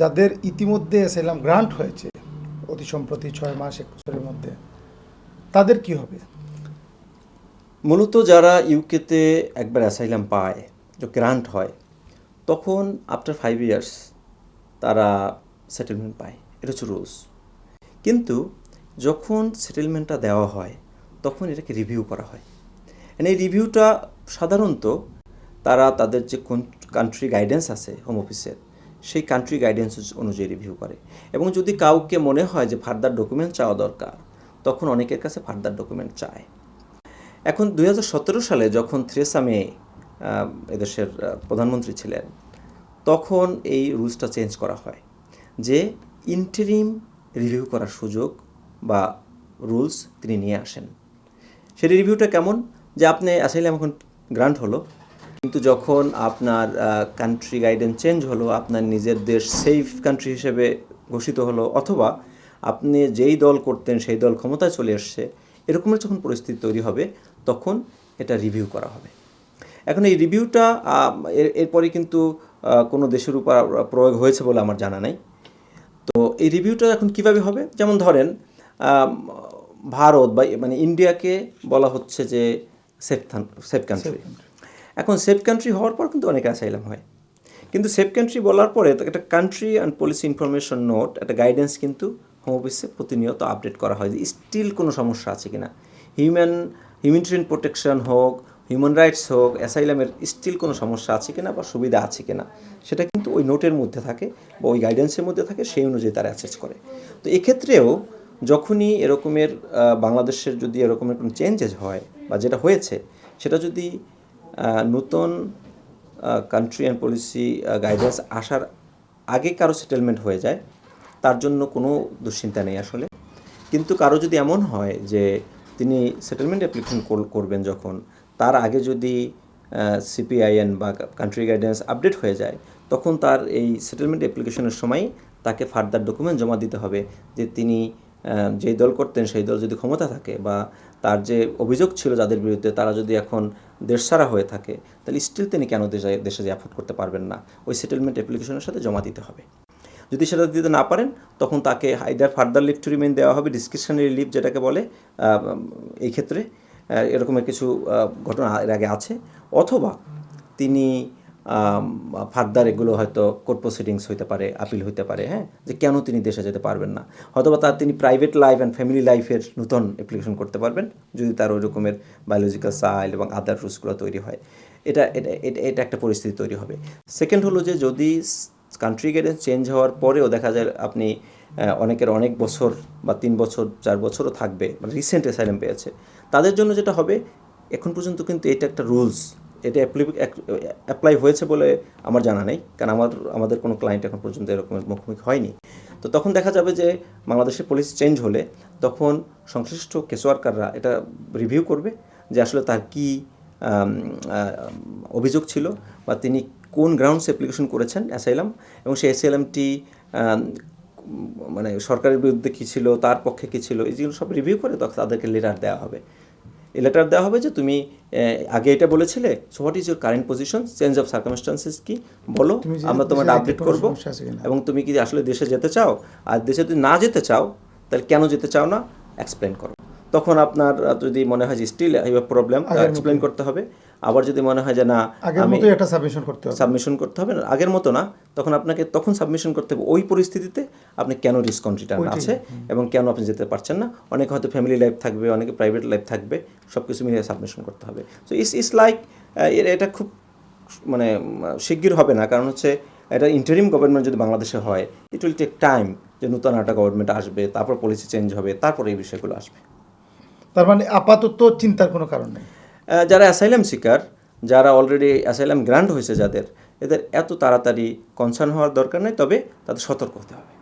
যাদের ইতিমধ্যে asylum grant হয়েছে অতি সম্প্রতি ছয় মাস, এক বছরের মধ্যে, তাদের কি হবে? মূলত যারা ইউকেতে একবার অ্যাসাইলাম পায়, যে গ্রান্ট হয়, তখন আফটার ফাইভ ইয়ার্স তারা সেটেলমেন্ট পায়। এটা হচ্ছে রুলস কিন্তু যখন সেটেলমেন্টটা দেওয়া হয়, তখন এটাকে রিভিউ করা হয়। এই রিভিউটা সাধারণত তারা তাদের যে কোন কান্ট্রি গাইডেন্স আছে হোম অফিসের সেই কান্ট্রি গাইডেন্স অনুযায়ী রিভিউ করে। এবং যদি কাউকে মনে হয় যে ফার্দার ডকুমেন্ট চাওয়া দরকার, তখন অনেকের কাছে ফার্দার ডকুমেন্ট চায়। এখন দু হাজার সতেরো সালে যখন থ্রেসা মে এদেশের প্রধানমন্ত্রী ছিলেন, তখন এই রুলসটা চেঞ্জ করা হয় যে ইন্টারিম রিভিউ করার সুযোগ বা রুলস তিনি নিয়ে আসেন। সেই রিভিউটা কেমন? যে আপনি অ্যাসাইলাম এখন গ্রান্ট হলো কিন্তু যখন আপনার কান্ট্রি গাইডেন্স চেঞ্জ হলো, আপনার নিজের দেশ সেফ কান্ট্রি হিসেবে ঘোষিত হলো, অথবা আপনি যেই দল করতেন সেই দল ক্ষমতায় চলে এসছে, এরকমের যখন পরিস্থিতি তৈরি হবে, তখন এটা রিভিউ করা হবে। এখন এই রিভিউটা এর, এরপরে কিন্তু কোনো দেশের উপর প্রয়োগ হয়েছে বলে আমার জানা নাই। তো এই রিভিউটা এখন কীভাবে হবে? যেমন ধরেন ভারত বা মানে ইন্ডিয়াকে বলা হচ্ছে যে সেফ সেফ কান্ট্রি এখন সেফ কান্ট্রি হওয়ার পর কিন্তু অনেক অ্যাসাইলাম হয়। কিন্তু সেফ কান্ট্রি বলার পরে একটা country and policy information note একটা গাইডেন্স কিন্তু হোম অফিসে প্রতিনিয়ত আপডেট করা হয় যে স্টিল কোনো সমস্যা আছে কিনা। হিউম্যান হিউম্যানিটেরিয়ান প্রোটেকশন হোক হিউম্যান রাইটস হোক অ্যাসাইলামের স্টিল কোনো সমস্যা আছে কিনা বা সুবিধা আছে কিনা, সেটা কিন্তু ওই নোটের মধ্যে থাকে বা ওই গাইডেন্সের মধ্যে থাকে, সেই অনুযায়ী তারা অ্যাসেস করে। তো এক্ষেত্রেও যখনই এরকমের বাংলাদেশের যদি এরকমের কোনো চেঞ্জেস হয় বা যেটা হয়েছে, সেটা যদি নতুন কান্ট্রি অ্যান্ড পলিসি গাইডেন্স আসার আগে কারও সেটেলমেন্ট হয়ে যায়, তার জন্য কোনো দুশ্চিন্তা নেই আসলে। কিন্তু কারও যদি এমন হয় যে তিনি সেটেলমেন্ট অ্যাপ্লিকেশন করবেন যখন, তার আগে যদি সিপিআইএন বা কান্ট্রি গাইডেন্স আপডেট হয়ে যায়, তখন তার এই সেটেলমেন্ট অ্যাপ্লিকেশনের সময় তাকে ফার্দার ডকুমেন্ট জমা দিতে হবে যে তিনি যেই দল করতেন, সেই দল যদি ক্ষমতা থাকে বা তার যে অভিযোগ ছিল যাদের বিরুদ্ধে তারা যদি এখন দেশসারা হয়ে থাকে, তাহলে স্টিল তিনি কেন দেশে দেশে যে অ্যাফোর্ড করতে পারবেন না? ওই সেটেলমেন্ট অ্যাপ্লিকেশনের সাথে জমা দিতে হবে। যদি সেটা দিতে না পারেন, তখন তাকে either further leave to remain দেওয়া হবে ডিসক্রিপশনারি লিভ যেটাকে বলে এই ক্ষেত্রে এরকমের কিছু ঘটনা এর আগে আছে, অথবা তিনি ফার্দার এগুলো হয়তো কোর্ট প্রসিডিংস হইতে পারে আপিল হইতে পারে হ্যাঁ? যে কেন তিনি দেশে যেতে পারবেন না? হয়তোবা তার তিনি প্রাইভেট লাইফ অ্যান্ড ফ্যামিলি লাইফের নতুন অ্যাপ্লিকেশন করতে পারবেন, যদি তার ওই রকমের বায়োলজিক্যাল সাইল এবং আদার রুলসগুলো তৈরি হয়। এটা এটা এটা একটা পরিস্থিতি তৈরি হবে। সেকেন্ড হলো যে যদি কান্ট্রি গাইডেন্স চেঞ্জ হওয়ার পরেও দেখা যায় আপনি অনেকের অনেক বছর বা তিন বছর, চার বছরও থাকবে মানে রিসেন্ট অ্যাসাইলাম পেয়েছে। তাদের জন্য যেটা হবে, এখন পর্যন্ত কিন্তু এটা একটা রুলস এটা অ্যাপ্লাই হয়েছে বলে আমার জানা নেই, কারণ আমার, আমাদের কোনো ক্লায়েন্ট এখন পর্যন্ত এরকমের মুখোমুখি হয়নি। তো তখন দেখা যাবে যে বাংলাদেশের পলিসি চেঞ্জ হলে তখন সংশ্লিষ্ট কেসওয়ার্কাররা এটা রিভিউ করবে যে আসলে তার কী অভিযোগ ছিল বা তিনি কোন গ্রাউন্ডস অ্যাপ্লিকেশন করেছেন অ্যাসাইলাম এবং সেই অ্যাসাইলামটি মানে সরকারের বিরুদ্ধে কী ছিল, তার পক্ষে কী ছিল, এই যেগুলো সব রিভিউ করে তখন তাদেরকে লেটার দেওয়া হবে। লেটার দেওয়া হবে যে তুমি আগে এটা বলেছিলে so what is your current position change of circumstances কি? বলো আমরা তোমার আপডেট করব? এবং তুমি কি আসলে দেশে যেতে চাও? আর দেশে যদি না যেতে চাও তাহলে কেন যেতে চাও না? এক্সপ্লেন করো। তখন আপনার যদি মনে হয় যে স্টিল প্রবলেম এক্সপ্লেন করতে হবে। আবার যদি মনে হয় যে না আমি একটা সাবমিশন করতে হবে। সাবমিশন করতে হবে আগের মতো না তখন আপনাকে তখন সাবমিশন করতে হবে। ওই পরিস্থিতিতে আপনি কেন রিস্কন রিটার্ন আছে এবং কেন আপনি যেতে পারছেন না? অনেকে হয়তো ফ্যামিলি লাইফ থাকবে অনেকে প্রাইভেট লাইফ থাকবে সব কিছু মিলিয়ে সাবমিশন করতে হবে। সো ইস ইস লাইক এটা খুব মানে শিগগির হবে না। কারণ হচ্ছে এটা ইন্টারিম গভর্নমেন্ট যদি বাংলাদেশে হয় ইট উইল টেক টাইম যে নতুন একটা গভর্নমেন্ট আসবে তারপর পলিসি চেঞ্জ হবে তারপর এই বিষয়গুলো আসবে। তার মানে আপাতত চিন্তার কোনো কারণ নেই। যারা অ্যাসাইলাম শিকার, যারা অলরেডি অ্যাসাইলাম গ্রান্ট হয়েছে যাদের, এদের এত তাড়াতাড়ি কনসার্ন হওয়ার দরকার নেই, তবে তাদের সতর্ক হতে হবে।